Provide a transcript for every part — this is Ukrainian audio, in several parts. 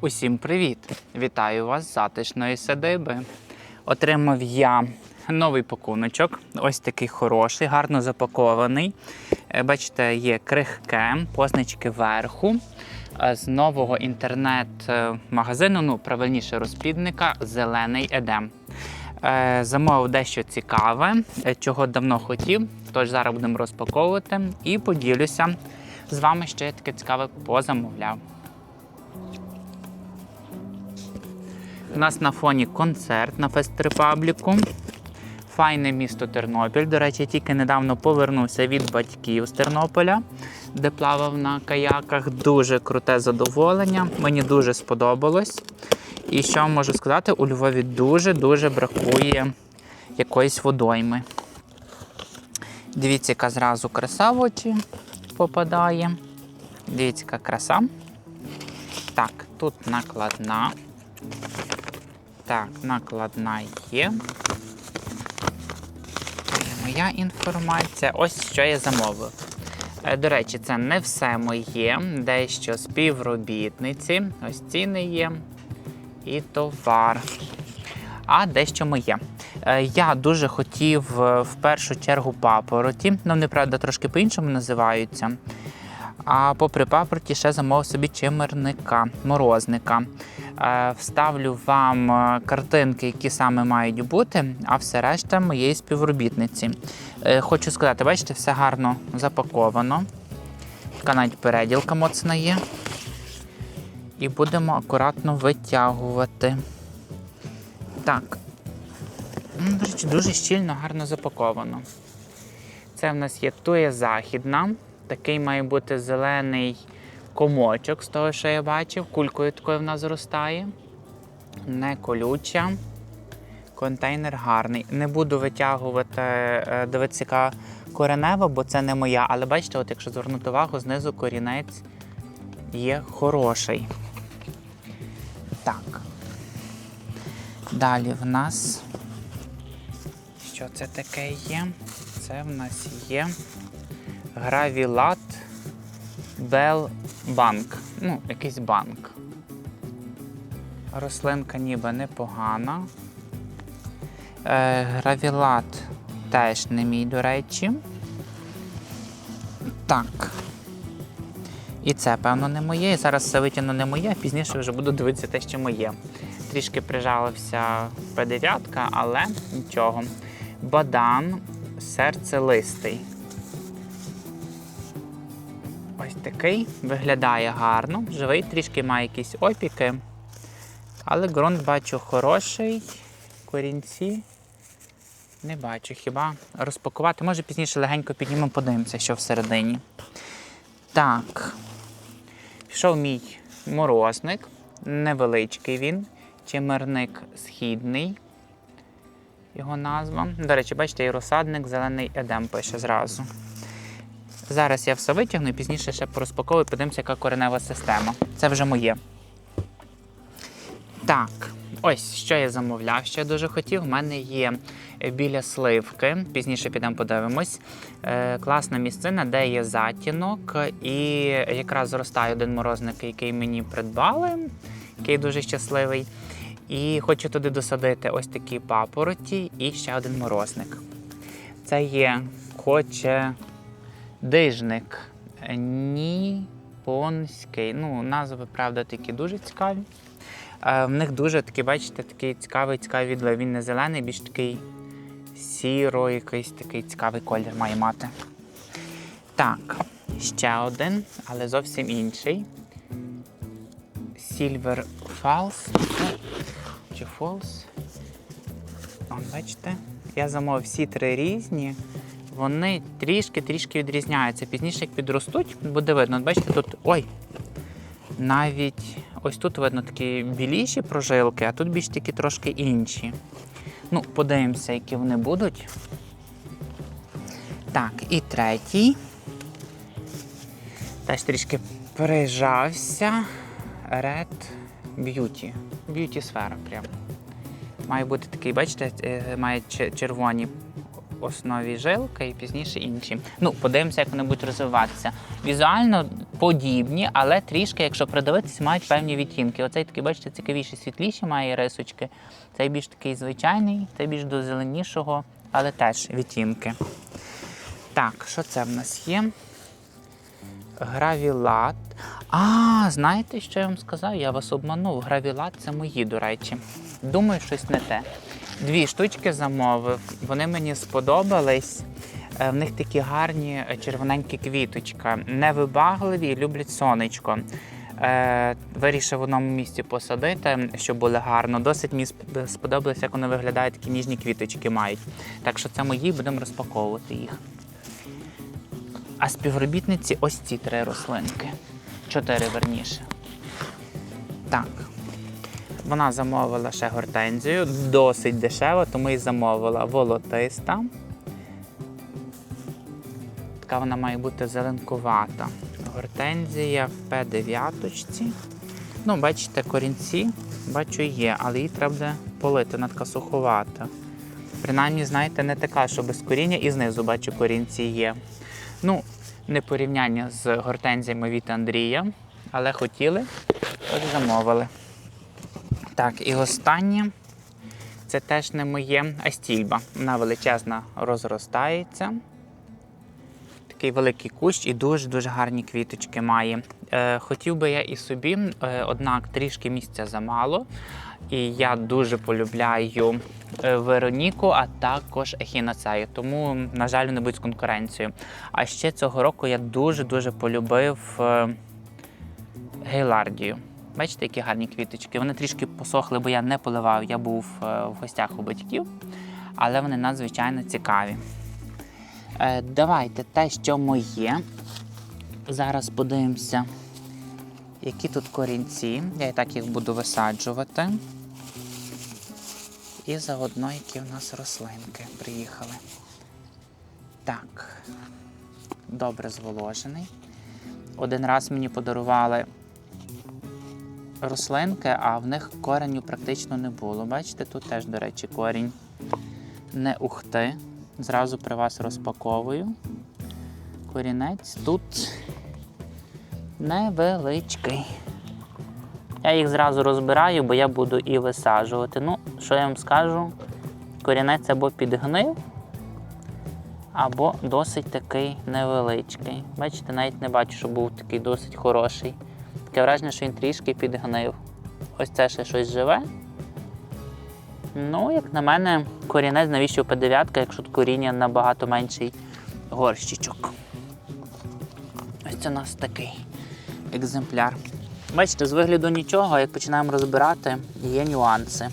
Усім привіт! Вітаю вас з затишної садиби. Отримав я новий пакуночок. Ось такий хороший, гарно запакований. Е, Бачите, є крихке, позначки верху. Е, З нового інтернет-магазину, ну, правильніше розплідника Зелений Едем. Е, Замовив дещо цікаве, чого давно хотів. Тож зараз будемо розпаковувати і поділюся з вами, що я таке цікаве позамовляв. У нас на фоні концерт на Фест Репабліку. Файне місто Тернопіль. До речі, я тільки недавно повернувся від батьків з Тернополя, де плавав на каяках. Дуже круте задоволення. Мені дуже сподобалось. І що можу сказати, у Львові дуже-дуже бракує якоїсь водойми. Дивіться, яка зразу краса в очі попадає. Дивіться, яка краса. Так, тут накладна. Так, накладна є. Моя інформація. Ось що я замовив. Е, До речі, це не все моє, дещо співробітниці. Ось ціни є. І товар. А дещо моє. Е, Я дуже хотів е, в першу чергу папороті. Ну, вони, правда, трошки по-іншому називаються. А попри папороті ще замовив собі чимерника, морозника. Е, Вставлю вам е, картинки, які саме мають бути, а все решта моєї співробітниці. Е, Хочу сказати, бачите, все гарно запаковано. Така навіть переділка моцна є. І будемо акуратно витягувати. Так. До речі, дуже щільно, гарно запаковано. Це в нас є туя західна. Такий має бути зелений комочок, з того, що я бачив. Кулькою такою в нас зростає. Не колюча. Контейнер гарний. Не буду витягувати, е, дивитися, яка коренева, бо це не моя. Але бачите, от якщо звернути увагу, знизу корінець є хороший. Так. Далі в нас. Що це таке є? Це в нас є Гравілат Бел Банк. Ну, якийсь банк. Рослинка ніби непогана. Е, гравілат теж не мій, до речі. Так. І це, певно, не моє. І зараз все витягну не моє, пізніше вже буду дивитися те, що моє. Трішки прижалився П9, але нічого. Бадан серцелистий. Такий виглядає гарно. Живий, трішки має якісь опіки. Але ґрунт бачу хороший. Корінці. Не бачу хіба розпакувати. Може пізніше легенько піднімемо, подивимося, що всередині. Так. Пішов мій морозник. Невеличкий він. Чимерник східний. Його назва. До речі, бачите, і розсадник зелений едем пише зразу. Зараз я все витягну і пізніше ще порозпаковую, подивимося, яка коренева система. Це вже моє. Так, ось що я замовляв, що я дуже хотів. У мене є біля сливки, пізніше підемо подивимось. Е, класна місцина, де є затінок, і якраз зростає один морозник, який мені придбали, який дуже щасливий. І хочу туди досадити ось такі папороті і ще один морозник. Це є хоче дижник ніпонський. Ну, назви, правда, такі дуже цікаві. Е, В них дуже такий, бачите, такий цікавий, цікавий відлив. Він не зелений, більш такий сіро, якийсь такий цікавий колір має мати. Так, ще один, але зовсім інший. Silver Falls. Чи Falls? Вон, бачите? Я замовив всі три різні. Вони трішки-трішки відрізняються. Пізніше, як підростуть, буде видно. Бачите, тут. Ой! Навіть ось тут видно такі біліші прожилки, а тут більш такі трошки інші. Ну, подивимося, які вони будуть. Так, і третій. Теж трішки прижався. Red Beauty. Beauty сфера прямо. Має бути такий, бачите, е, має червоні основі жилка і пізніше інші. Ну, подивимося, як вони будуть розвиватися. Візуально подібні, але трішки, якщо придивитися, мають певні відтінки. Оцей такий, бачите, цікавіший, світліший має рисочки. Цей більш такий звичайний, цей більш до зеленішого, але теж відтінки. Так, що це в нас є? Гравілат. А, знаєте, що я вам сказав? Я вас обманув. Гравілат це мої, до речі. Думаю, щось не те. Дві штучки замовив, вони мені сподобались. Е, В них такі гарні е, червоненькі квіточка, невибагливі люблять сонечко. Е, Вирішив в одному місці посадити, щоб було гарно. Досить мені сподобалось, як вони виглядають, такі ніжні квіточки мають. Так що це мої, будемо розпаковувати їх. А співробітниці ось ці три рослинки. Чотири верніше. Так. Вона замовила ще гортензію, досить дешево, тому і замовила волотиста. Така вона має бути зеленкувата. Гортензія в П9. Ну, бачите, корінці, бачу, є, але її треба буде полити, вона така суховата. Принаймні, знаєте, не така, що без коріння, і знизу бачу, корінці є. Ну, не порівняння з гортензіями від Андрія, але хотіли, от замовили. Так, і останнє це теж не моє астільба. Вона величезна розростається. Такий великий кущ і дуже-дуже гарні квіточки має. Е, хотів би я і собі, е, однак трішки місця замало. І я дуже полюбляю е, Вероніку, а також ехінацею. Тому, на жаль, не будуть з конкуренцією. А ще цього року я дуже-дуже полюбив е, гейлардію. Бачите, які гарні квіточки. Вони трішки посохли, бо я не поливав. Я був е, в гостях у батьків, але вони надзвичайно цікаві. Е, Давайте те, що моє. Зараз подивимося, які тут корінці. Я і так їх буду висаджувати. І заодно, які в нас рослинки приїхали. Так, добре зволожений. Один раз мені подарували рослинки, а в них кореню практично не було. Бачите, тут теж, до речі, корінь не ухти. Зразу при вас розпаковую. Корінець тут невеличкий. Я їх зразу розбираю, бо я буду і висаджувати. Ну, що я вам скажу, корінець або підгнив, або досить такий невеличкий. Бачите, навіть не бачу, що був такий досить хороший. Таке враження, що він трішки підгнив. Ось це ще щось живе. Ну, як на мене, корінець навіщо П9, якщо тут коріння набагато менший горщичок. Ось це у нас такий екземпляр. Бачите, з вигляду нічого, як починаємо розбирати, є нюанси.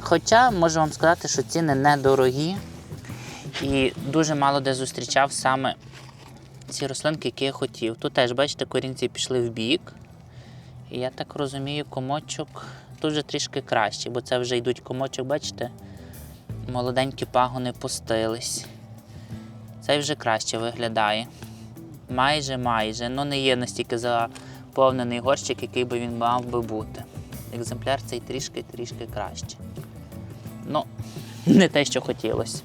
Хоча можу вам сказати, що ціни недорогі і дуже мало де зустрічав саме ці рослинки, які я хотів. Тут теж, бачите, корінці пішли в бік. І я так розумію, комочок тут вже трішки краще, бо це вже йдуть комочок, бачите? Молоденькі пагони пустились. Цей вже краще виглядає. Майже, майже. Ну не є настільки заповнений горщик, який би він мав би бути. Екземпляр цей трішки-трішки краще. Ну, не те, що хотілося.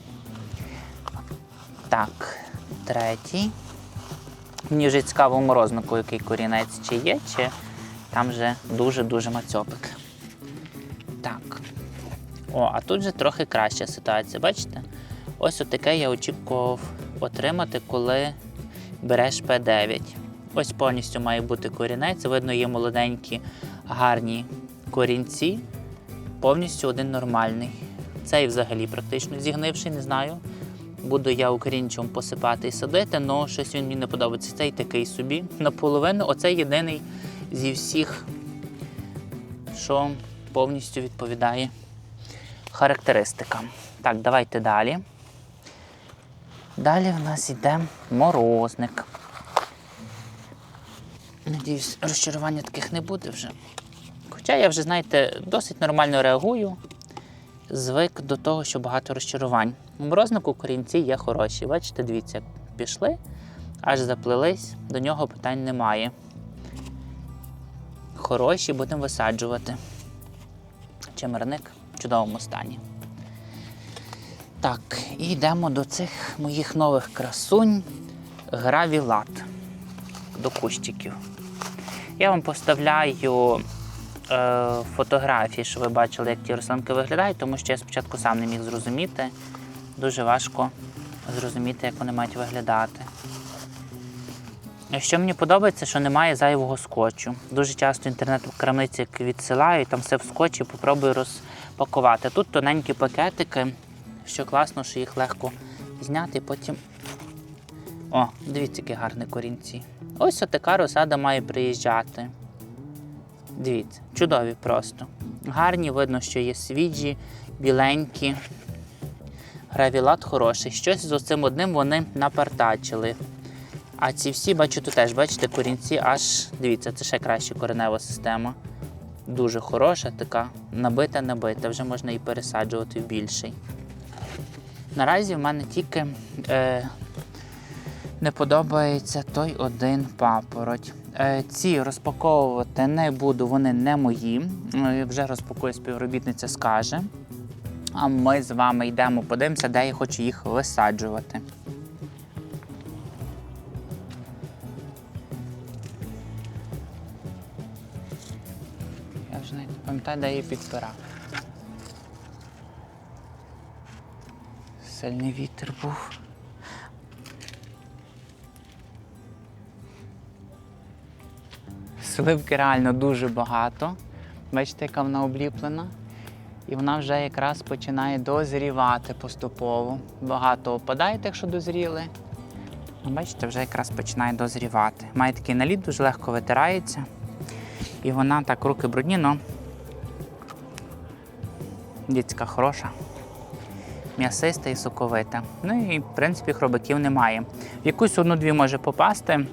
Так, третій. Мені вже цікаво в морознику, який корінець чи є, чи там вже дуже-дуже мацьопик. Так. О, а тут вже трохи краща ситуація, бачите? Ось отаке я очікував отримати, коли береш П9. Ось повністю має бути корінець. Видно, є молоденькі, гарні корінці. Повністю один нормальний. Цей взагалі практично зігнивший, не знаю. Буду я укорінчом посипати і садити, але щось він мені не подобається. Цей такий собі. Наполовину, оцей єдиний зі всіх, що повністю відповідає характеристикам. Так, давайте далі. Далі в нас йде морозник. Надіюсь, розчарування таких не буде вже. Хоча я вже, знаєте, досить нормально реагую. Звик до того, що багато розчарувань. У морознику корінці є хороші. Бачите, дивіться, як пішли, аж заплелись, до нього питань немає. Хороші будемо висаджувати. Чемерник в чудовому стані. Так, і йдемо до цих моїх нових красунь Гравілат. до кущиків. Я вам поставляю е, фотографії, щоб ви бачили, як ті рослинки виглядають, тому що я спочатку сам не міг зрозуміти. Дуже важко зрозуміти, як вони мають виглядати. Що мені подобається, що немає зайвого скотчу. Дуже часто інтернет-крамниці відсилають, там все в скотчі, попробую розпакувати. Тут тоненькі пакетики, що класно, що їх легко зняти потім. О, дивіться, які гарні корінці. Ось така розсада має приїжджати. Дивіться, чудові просто. Гарні, видно, що є свіжі, біленькі. Гравілат хороший. Щось з оцим одним вони напартачили. А ці всі, бачу, тут теж, бачите, корінці аж, дивіться, це ще краща коренева система. Дуже хороша, така набита, набита, вже можна і пересаджувати в більший. Наразі в мене тільки е, не подобається той один папороть. Е, ці розпаковувати не буду, вони не мої. Е, вже розпакує співробітниця, скаже. А ми з вами йдемо, подивимося, де я хочу їх висаджувати. Я вже навіть пам'ятаю, де я підпирав. Сильний вітер був. Сливки реально дуже багато. Бачите, яка вона обліплена. І вона вже якраз починає дозрівати поступово. Багато опадає, якщо дозріли. Бачите, вже якраз починає дозрівати. Має такий наліт, дуже легко витирається. І вона так руки брудні, але дітська хороша, м'ясиста і соковита. Ну і в принципі хробаків немає. В якусь одну-дві може попасти,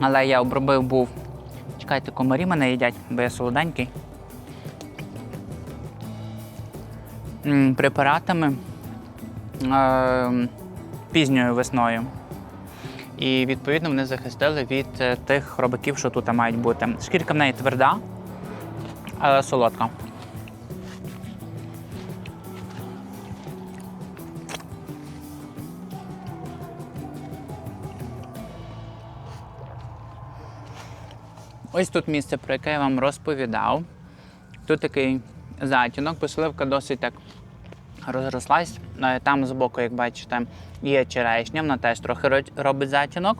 але я обробив був. Чекайте, комарі мене їдять, бо я солоденький. Препаратами е, пізньою весною. І відповідно вони захистили від е, тих хробаків, що тут мають бути. Шкірка в неї тверда, але солодка. Ось тут місце, про яке я вам розповідав. Тут такий затінок, поселивка досить так розрослась. Е, Там збоку, як бачите, є черешня, вона теж трохи робить затінок.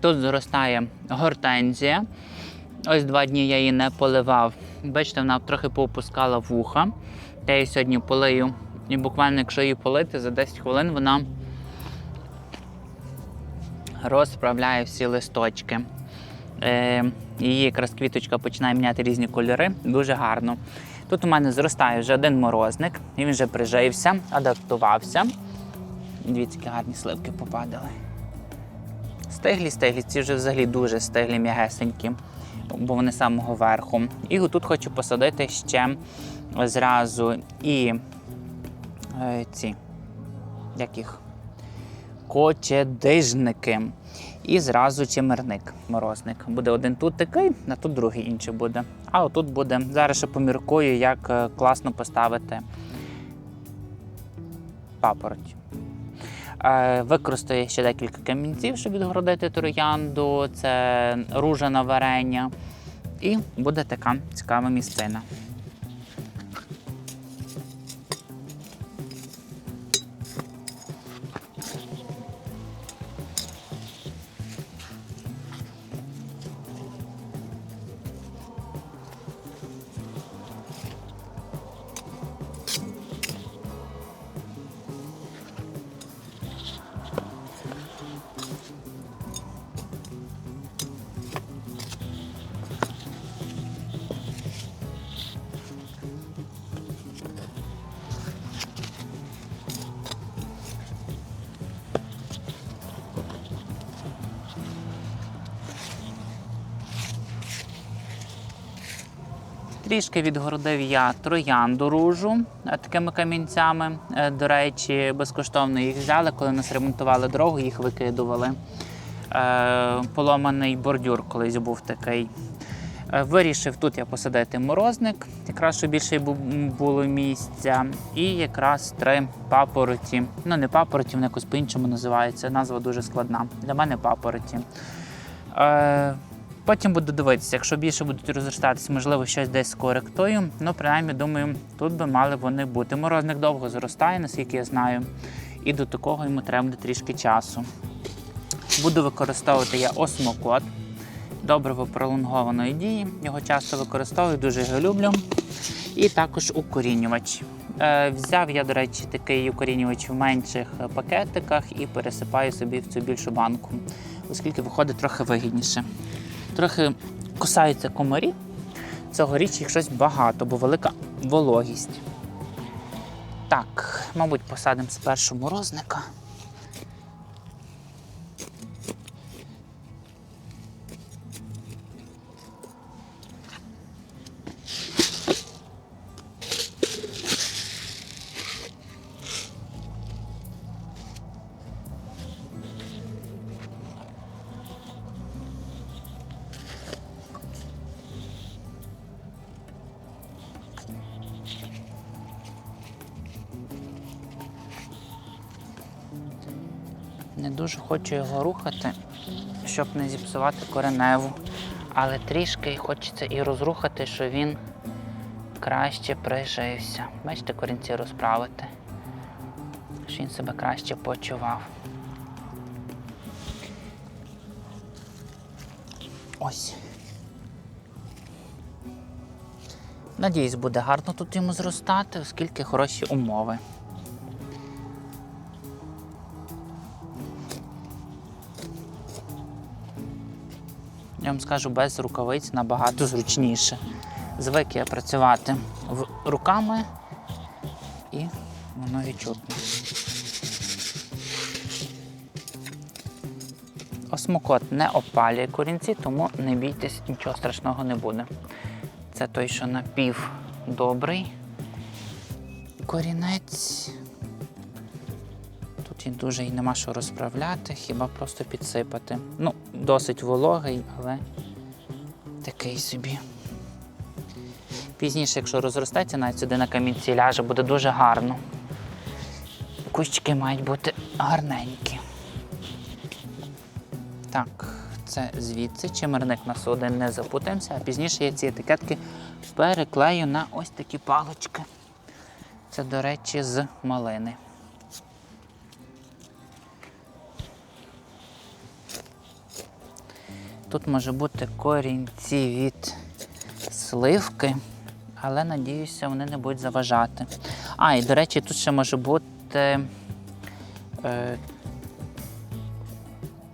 Тут зростає гортензія. Ось два дні я її не поливав. Бачите, вона трохи поопускала вуха. Я її сьогодні полию. І буквально, якщо її полити, за 10 хвилин вона розправляє всі листочки. Її якраз квіточка починає міняти різні кольори. Дуже гарно. Тут у мене зростає вже один морозник, він вже прижився, адаптувався. Дивіться, які гарні сливки попадали. Стиглі, стиглі, ці вже взагалі дуже стиглі, м'ягесенькі, бо вони самого верху. І тут хочу посадити ще зразу і е, ці, як їх, кочедижники. І зразу чимерник, морозник. Буде один тут такий, а тут другий інший буде. А отут буде. Зараз ще поміркую, як е, класно поставити папороть. Е, Використаю ще декілька камінців, щоб відгородити троянду. Це ружа на варення. І буде така цікава місцина. Трішки відгородив я троянду ружу е, такими камінцями. Е, До речі, безкоштовно їх взяли, коли нас ремонтували дорогу, їх викидували. Е, Поломаний бордюр колись був такий. Вирішив тут я посадити морозник, якраз щоб більше було місця. І якраз три папороті. Ну, не папороті, вони якось по-іншому називаються. Назва дуже складна. Для мене папороті. Потім буду дивитися, якщо більше будуть розростатись, можливо, щось десь скоректую. Ну, принаймні, думаю, тут би мали вони бути. Морозник довго зростає, наскільки я знаю. І до такого йому треба буде трішки часу. Буду використовувати я осмокот добриво пролонгованої дії. Його часто використовую, дуже його люблю. І також укорінювач. Е, взяв я, до речі, такий укорінювач в менших пакетиках і пересипаю собі в цю більшу банку, оскільки виходить трохи вигідніше. Трохи кусаються комарі. Цьогоріч їх щось багато, бо велика вологість. Так, мабуть, посадимо спершу морозника. Хочу його рухати, щоб не зіпсувати кореневу. Але трішки хочеться і розрухати, щоб він краще прижився. Бачите, корінці розправити, щоб він себе краще почував. Ось. Надіюсь, буде гарно тут йому зростати, оскільки хороші умови. Вам скажу, без рукавиць набагато зручніше. Звик я працювати руками і воно відчутно. Осмокот не опалює корінці, тому не бійтесь, нічого страшного не буде. Це той, що напів добрий. Корінець. Тут дуже і нема що розправляти, хіба просто підсипати. Ну, досить вологий, але такий собі. Пізніше, якщо розростеться, навіть сюди на камінці ляже, буде дуже гарно. Кущики мають бути гарненькі. Так, це звідси. Чимерник нас один не запутаємося, а пізніше я ці етикетки переклею на ось такі палочки. Це, до речі, з малини. Тут може бути корінці від сливки, але надіюся, вони не будуть заважати. А, і до речі, тут ще може бути. Е,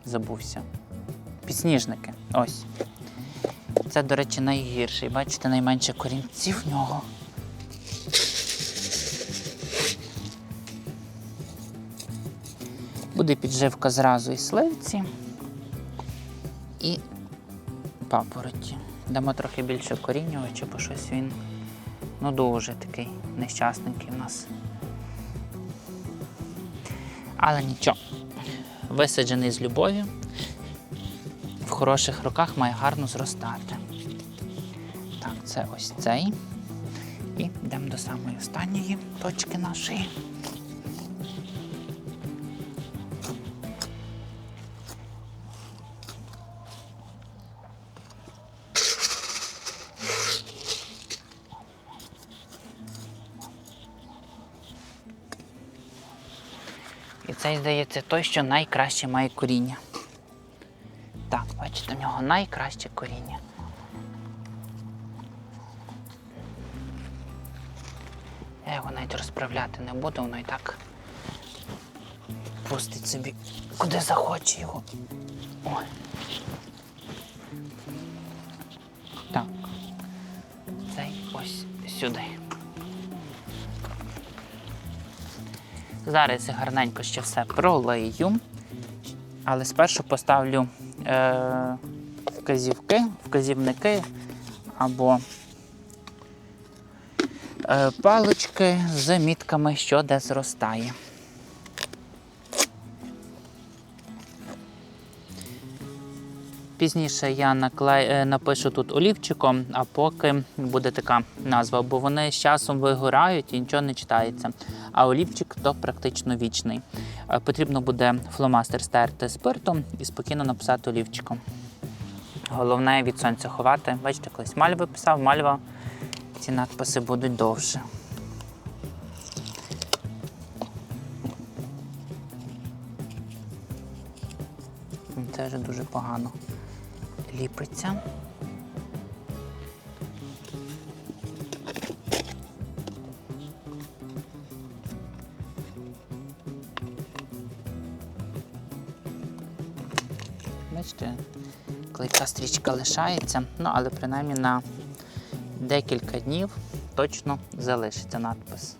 забувся. Підсніжники. Ось. Це, до речі, найгірший. Бачите, найменше корінців в нього. Буде підживка зразу і сливці і папороті. Дамо трохи більше корінювача, бо щось він ну дуже такий нещасненький в нас. Але нічого. Висаджений з любов'ю, в хороших руках має гарно зростати. Так, це ось цей. І йдемо до самої останньої точки нашої. Цей, здається, той, що найкраще має коріння. Так, бачите, в нього найкраще коріння. Я його навіть розправляти не буду, воно і так пустить собі куди захоче його. Ой. Так. Цей ось сюди. Зараз гарненько ще все пролию, але спершу поставлю е, вказівки, вказівники або е, палички з мітками, що де зростає. Пізніше я наклей, е, напишу тут олівчиком, а поки буде така назва, бо вони з часом вигорають і нічого не читається. А олівчик то практично вічний. Е, Потрібно буде фломастер стерти спиртом і спокійно написати олівчиком. Головне від сонця ховати. Бачите, колись мальви писав, мальва. Ці надписи будуть довше. Це вже дуже погано ліпиться. Бачите, клейка стрічка лишається, ну але принаймні на декілька днів точно залишиться надпис.